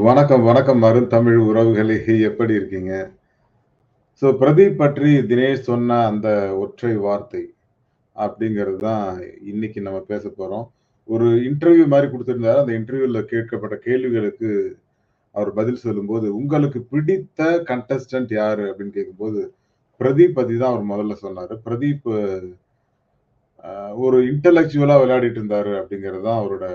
வணக்கம், வணக்கம் அருந்தமிழ் உறவுகளே! எப்படி இருக்கீங்க? ஸோ பிரதீப் பற்றி தினேஷ் சொன்ன அந்த ஒற்றை வார்த்தை அப்படிங்கிறது தான் இன்னைக்கு நம்ம பேச போகிறோம் ஒரு இன்டர்வியூ மாதிரி கொடுத்துருந்தாரு அந்த இன்டர்வியூவில் கேட்கப்பட்ட கேள்விகளுக்கு அவர் பதில் சொல்லும்போது, "உங்களுக்கு பிடித்த கண்டஸ்டன்ட் யார் அப்படின்னு கேட்கும்போது, பிரதீப் பற்றி தான் அவர் முதல்ல சொன்னார் பிரதீப் ஒரு இன்டலெக்சுவலாக விளையாடிட்டு இருந்தாரு அப்படிங்கிறது தான் அவரோட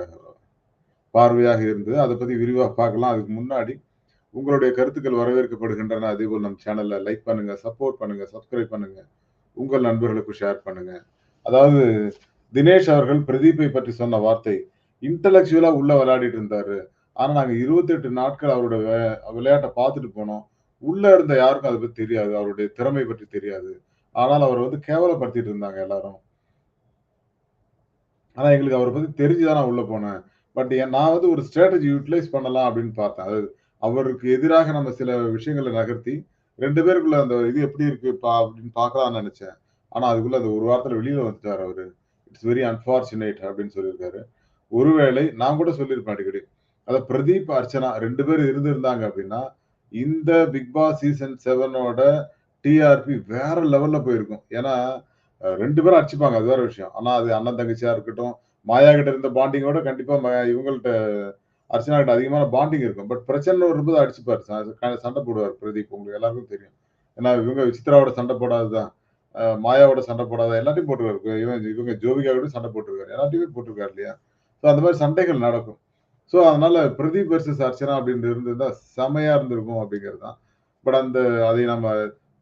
பார்வையாக இருந்தது. அதை பத்தி விரிவாக பார்க்கலாம். அதுக்கு முன்னாடி உங்களுடைய கருத்துக்கள் வரவேற்கப்படுகின்றன. அதே போல் நம் சேனலில் லைக் பண்ணுங்க, சப்போர்ட் பண்ணுங்க, சப்ஸ்கிரைப் பண்ணுங்க. உங்கள் நண்பர்களுக்கு ஷேர் பண்ணுங்க. அதாவது தினேஷ் அவர்கள் பிரதீப்பை பற்றி சொன்ன வார்த்தை, இன்டலெக்சுவலா உள்ள விளையாடிட்டு இருந்தாரு. ஆனா நாங்க 28 நாட்கள் அவரோட விளையாட்டை பார்த்துட்டு போனோம். உள்ள இருந்த யாருக்கும் அதை பத்தி தெரியாது. அவருடைய திறமை பற்றி தெரியாது. ஆனால் அவர் வந்து கேவலப்படுத்திட்டு இருந்தாங்க எல்லாரும். ஆனா எங்களுக்கு அவரை பத்தி தெரிஞ்சுதான் நான் உள்ள போனேன். பட் நான் வந்து ஒரு ஸ்ட்ராட்டஜி யூட்டிலைஸ் பண்ணலாம் அப்படின்னு பார்த்தேன். அதாவது அவருக்கு எதிராக நம்ம சில விஷயங்கள நகர்த்தி ரெண்டு பேருக்குள்ள அந்த இது எப்படி இருக்குப்பா அப்படின்னு பார்க்கலாம்னு நினைச்சேன் ஆனா அதுக்குள்ள அந்த ஒரு வாரத்துல வெளியில வந்துட்டார் அவரு. இட்ஸ் வெரி அன்பார்ச்சுனேட் அப்படின்னு சொல்லியிருக்காரு. ஒருவேளை நான் கூட சொல்லியிருப்பேன் அடிக்கடி. அதை பிரதீப், அர்ச்சனா ரெண்டு பேர் இருந்திருந்தாங்க அப்படின்னா, இந்த பிக் பாஸ் சீசன் செவனோட டிஆர்பி வேற லெவல்ல போயிருக்கும். ஏன்னா ரெண்டு பேரும் அடிச்சுப்பாங்க. அது வேற விஷயம். ஆனா அது அண்ணன், தங்கச்சியா இருக்கட்டும், மாயா கிட்ட இருந்த பாண்டிங்கோட கண்டிப்பா இவங்கள்ட்ட அர்ச்சனா கிட்ட அதிகமான பாண்டிங் இருக்கும். பட் பிரச்சனை வரும்போது அடிச்சுப்பாரு. சண்டை போடுவார் பிரதீப். உங்களுக்கு எல்லாருக்கும் தெரியும். ஏன்னா இவங்க விசித்ராவோட சண்டை போடாதுதான் மாயாவோட சண்டை போடாத எல்லாத்தையும் போட்டுருக்காரு இவன் இவங்க ஜோபிகா கூட சண்டை போட்டுருக்காரு. எல்லாத்தையுமே போட்டிருக்காரு இல்லையா? ஸோ அந்த மாதிரி சண்டைகள் நடக்கும். ஸோ அதனால பிரதீப் வர்சஸ் அர்ச்சனா அப்படின்னு இருந்திருந்தா செமையா இருந்திருக்கும் அப்படிங்கிறது தான். பட் அந்த அதை நம்ம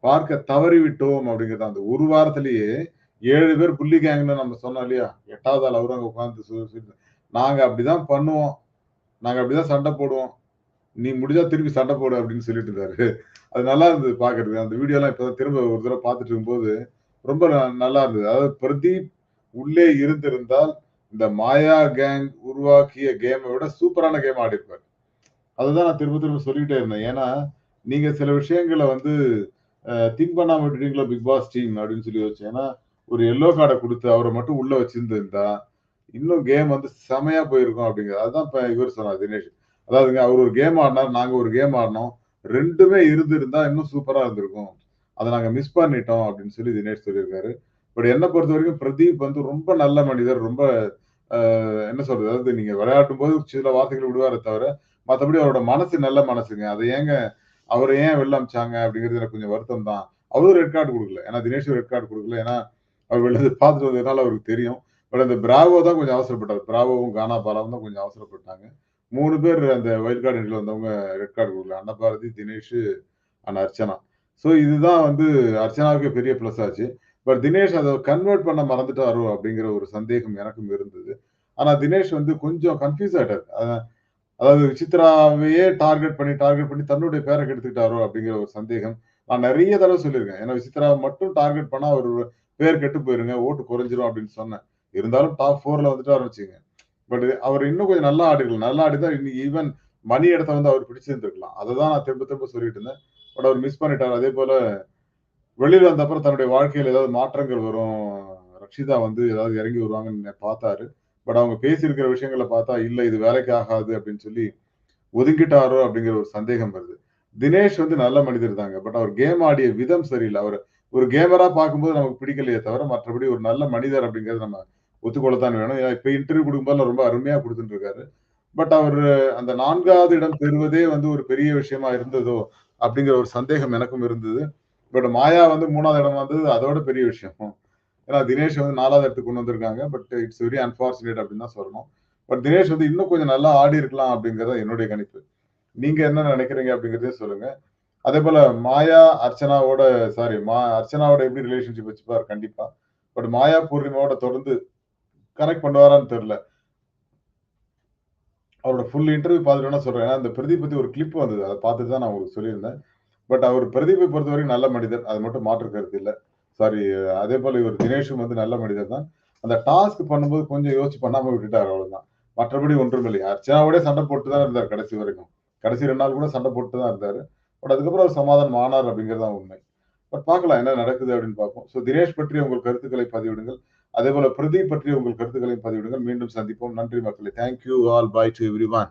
பார்க்க தவறிவிட்டோம் அப்படிங்கிறது அந்த ஒரு வாரத்திலேயே ஏழு பேர் புள்ளி கேங்னு நம்ம சொன்னோம் இல்லையா? எட்டாவது ஆள் அவரும் அங்கே உட்காந்து நாங்க அப்படிதான் பண்ணுவோம். நாங்க அப்படிதான் சண்டை போடுவோம். நீ முடிஞ்சா திருப்பி சண்டை போடு அப்படின்னு சொல்லிட்டு இருந்தாரு. அது நல்லா இருந்தது பார்க்கறதுக்கு. அந்த வீடியோலாம் இப்பதான் திரும்ப ஒரு தடவை பார்த்துட்டு இருக்கும்போது, ரொம்ப நல்லா இருந்தது. அதாவது பிரதீப் உள்ளே இருந்திருந்தால், இந்த மாயா கேங் உருவாக்கிய கேமை விட சூப்பரான கேம் ஆடிப்பார் அதுதான் நான் திரும்ப திரும்ப சொல்லிக்கிட்டே இருந்தேன். ஏன்னா, நீங்க சில விஷயங்களை வந்து திங்க் பண்ணாம விட்டுட்டீங்களோ பிக் பாஸ் டீம் அப்படின்னு சொல்லி வச்சு ஏன்னா, ஒரு எல்லோ கார்டை கொடுத்து அவரை மட்டும் உள்ள வச்சிருந்திருந்தா, இன்னும் கேம் வந்து செமையா போயிருக்கும் அப்படிங்கிறது. அதுதான் இப்ப இவர் சொன்னார் தினேஷ். அதாவதுங்க அவர் ஒரு கேம் ஆடினார் நாங்க ஒரு கேம் ஆடினோம் ரெண்டுமே இருந்திருந்தா இன்னும் சூப்பரா இருந்திருக்கும். அதை நாங்க மிஸ் பண்ணிட்டோம் அப்படின்னு சொல்லி தினேஷ் சொல்லியிருக்காரு. பட் என்னை பொறுத்த வரைக்கும் பிரதீப் வந்து ரொம்ப நல்ல மனிதர். ரொம்ப என்ன சொல்றது? அதாவது நீங்க விளையாடும்போது சில வார்த்தைகள் விடுவாரே தவிர, மற்றபடி அவரோட மனசு நல்ல மனசுங்க. அதை ஏங்க அவரை ஏன் வெளில அமைச்சாங்க அப்படிங்கிறது எனக்கு கொஞ்சம் வருத்தம் தான். அவரும் ரெட் கார்டு கொடுக்கல ஏன்னா தினேஷும் ரெட் கார்டு கொடுக்கல ஏன்னா அவர் வெளில பார்த்துட்டு வந்ததுனால அவருக்கு தெரியும். பட் அந்த பிராவோ தான் கொஞ்சம் அவசரப்பட்டார் பிராவோவும், கானா பாலாவும் தான் கொஞ்சம் அவசரப்பட்டாங்க. மூணு பேர் அந்த ஒயிட் கார்டு என்ட்ரில வந்தவங்க ரெட் கார்டு கொடுக்கல அன்னபாரதி, தினேஷ் அண்ட் அர்ச்சனா. ஸோ இதுதான் வந்து அர்ச்சனாவுக்கு பெரிய ப்ளஸ் ஆச்சு. பட் தினேஷ் அதை கன்வெர்ட் பண்ண மறந்துட்டாரோ அப்படிங்கிற ஒரு சந்தேகம் எனக்கும் இருந்தது. ஆனால் தினேஷ் வந்து கொஞ்சம் கன்ஃப்யூஸ் ஆகிட்டார் அதாவது விசித்ராவையே டார்கெட் பண்ணி, டார்கெட் பண்ணி தன்னுடைய பேரை கெடுத்துக்கிட்டாரோ அப்படிங்கிற ஒரு சந்தேகம். நான் நிறைய தடவை சொல்லியிருக்கேன். ஏன்னா விசித்ராவை மட்டும் டார்கெட் பண்ணால் அவர் பேர் கெட்டு போயிருங்க. ஓட்டு குறைஞ்சிரும் அப்படின்னு சொன்னேன். இருந்தாலும் டாப் ஃபோர்ல வந்துட்டு ஆரம்பிச்சிங்க பட் அவர் இன்னும் கொஞ்சம் நல்லா ஆடிருக்கலாம். நல்லா ஆடிருந்தா இன்னைக்கு ஈவன் மணி இடத்த வந்து அவர் பிடிச்சிருந்துருக்கலாம் அதை தான் நான் திரும்ப திரும்ப சொல்லிட்டு இருந்தேன். பட் அவர் மிஸ் பண்ணிட்டாரு. அதேபோல வெளியில வந்த அப்புறம் தன்னுடைய வாழ்க்கையில் ஏதாவது மாற்றங்கள் வரும். ரக்ஷிதா வந்து ஏதாவது இறங்கி வருவாங்கன்னு பார்த்தாரு. பட் அவங்க பேசியிருக்கிற விஷயங்கள பார்த்தா, இல்லை இது வேலைக்கு ஆகாது அப்படின்னு சொல்லி ஒதுங்கிட்டாரோ அப்படிங்கிற ஒரு சந்தேகம் வருது. தினேஷ் வந்து நல்ல மனிதர் தாங்க. பட் அவர் கேம் ஆடிய விதம் சரியில்லை அவர் ஒரு கேமரா பார்க்கும்போது நமக்கு பிடிக்கலையே தவிர, மற்றபடி ஒரு நல்ல மனிதர் அப்படிங்கிறது நம்ம ஒத்துக்கொள்ளத்தான் வேணும். ஏன்னா இப்ப இன்டர்வியூ கொடுக்கும்போது ரொம்ப அருமையா கொடுத்துட்டு இருக்காரு. பட் அவர் அந்த நான்காவது இடம் பெறுவதே வந்து ஒரு பெரிய விஷயமா இருந்ததோ அப்படிங்கிற ஒரு சந்தேகம் எனக்கும் இருந்தது. பட் மாயா வந்து மூணாவது இடம் வந்தது அதோட பெரிய விஷயம். ஏன்னா தினேஷ் வந்து நாலாவது இடத்துக்கு கொண்டு வந்திருக்காங்க. பட் இட்ஸ் வெரி அன்பார்ச்சுனேட் அப்படின்னு தான் சொல்லணும். பட் தினேஷ் வந்து இன்னும் கொஞ்சம் நல்லா ஆடியிருக்கலாம் அப்படிங்கிறது என்னுடைய கணிப்பு. நீங்க என்ன நினைக்கிறீங்க அப்படிங்கிறதையும் சொல்லுங்க. அதே போல மாயா, அர்ச்சனாவோட சாரி மா அர்ச்சனாவோட எப்படி ரிலேஷன்ஷிப் வச்சுப்பாரு கண்டிப்பா. பட் மாயா, பூர்ணிமாவோட தொடர்ந்து கனெக்ட் பண்ணுவாரான்னு தெரியல. அவரோட ஃபுல் இன்டர்வியூ பார்த்துட்டு சொல்றேன். ஏன்னா அந்த பிரதீப் பத்தி ஒரு கிளிப் வந்தது. அதை பார்த்துட்டு தான் நான் உங்களுக்கு சொல்லியிருந்தேன். பட் அவர் பிரதீப்பை பொறுத்தவரைக்கும் நல்ல மனிதர். அது மட்டும் மாற்று கருத்து இல்லை சாரி அதே போல இவர் தினேஷும் வந்து நல்ல மனிதர் தான். அந்த டாஸ்க் பண்ணும்போது கொஞ்சம் யோசிச்சு பண்ணாம விட்டுட்டார் அவ்வளவுதான். மற்றபடி ஒன்றுமில்லை. அர்ச்சனாவோட சண்டை போட்டு தான் இருந்தார் கடைசி வரைக்கும். கடைசி ரெண்டு நாள் கூட சண்டை போட்டு தான் இருந்தாரு. பட் அதுக்கப்புறம் அவர் சமாதானம் ஆனார் அப்படிங்கிறது தான் உண்மை. பட் பார்க்கலாம் என்ன நடக்குது அப்படின்னு பார்ப்போம். ஸோ தினேஷ் பற்றி உங்கள் கருத்துக்களை பதிவிடுங்கள். அதே போல பிரதீப் பற்றிய உங்கள் கருத்துக்களையும் பதிவிடுங்கள். மீண்டும் சந்திப்போம். நன்றி மக்களே. Thank you all. Bye to everyone